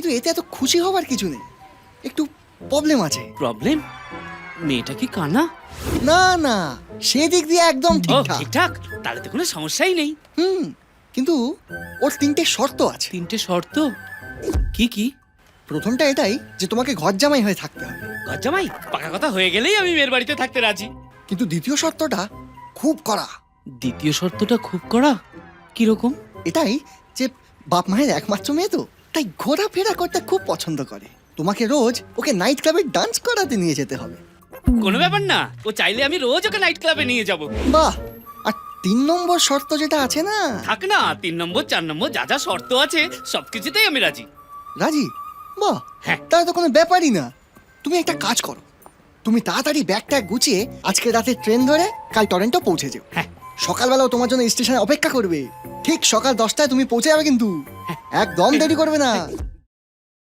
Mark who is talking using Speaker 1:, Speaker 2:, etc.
Speaker 1: কিন্তু এতে এত খুশি হবার কিছু নেই। একটু প্রবলেম আছে।
Speaker 2: প্রবলেম মেয়েটা কি কানা?
Speaker 1: না না সেদিক দিয়ে একদম ঠিকঠাক।
Speaker 2: ঠিকঠাক? তাহলে তো কোনো সমস্যাই নেই।
Speaker 1: হুম কিন্তু ওর তিনটে শর্ত আছে।
Speaker 2: তিনটে শর্ত? কি কি?
Speaker 1: প্রথমটা এটাই যে তোমাকে ঘর জামাই হয়ে থাকতে হবে।
Speaker 2: গজ্জামাই পাকা কথা হয়ে গেলেই আমি মেয়ের বাড়িতে থাকতে রাজি।
Speaker 1: কিন্তু দ্বিতীয় শর্তটা খুব কড়া।
Speaker 2: দ্বিতীয় শর্তটা খুব কড়া? কীরকম?
Speaker 1: এটাই যে বাপ মায়ের একমাত্র মেয়ে তো। তাই ঘোরাফেরা করতে খুব পছন্দ করে। তোমাকে রোজ ওকে নাইট ক্লাবে ডান্স করাতে নিয়ে যেতে হবে।
Speaker 2: কোনো ব্যাপার না ও চাইলে আমি রোজ ওকে নাইট ক্লাবে নিয়ে যাব।
Speaker 1: বাহ! আর তিন নম্বর শর্ত যেটা আছে না?
Speaker 2: থাক না তিন নম্বর চার নম্বর যা যা শর্ত আছে সবকিছুতেই আমি রাজি।
Speaker 1: রাজি? বাহ!
Speaker 2: হ্যাঁ।
Speaker 1: তাহলে তো কোনো ব্যাপারই না। তুমি একটা কাজ করো। তুমি তাড়াতাড়ি ব্যাগটা গুছিয়ে আজকে রাতে ট্রেন ধরে কাল টরেন্টো পৌঁছে যেও।
Speaker 2: হ্যাঁ।
Speaker 1: সকালবেলাও তোমার জন্য স্টেশনে অপেক্ষা করবে। ঠিক সকাল দশটায় তুমি পৌঁছে যাবে কিন্তু। একদম দেরি করবে না।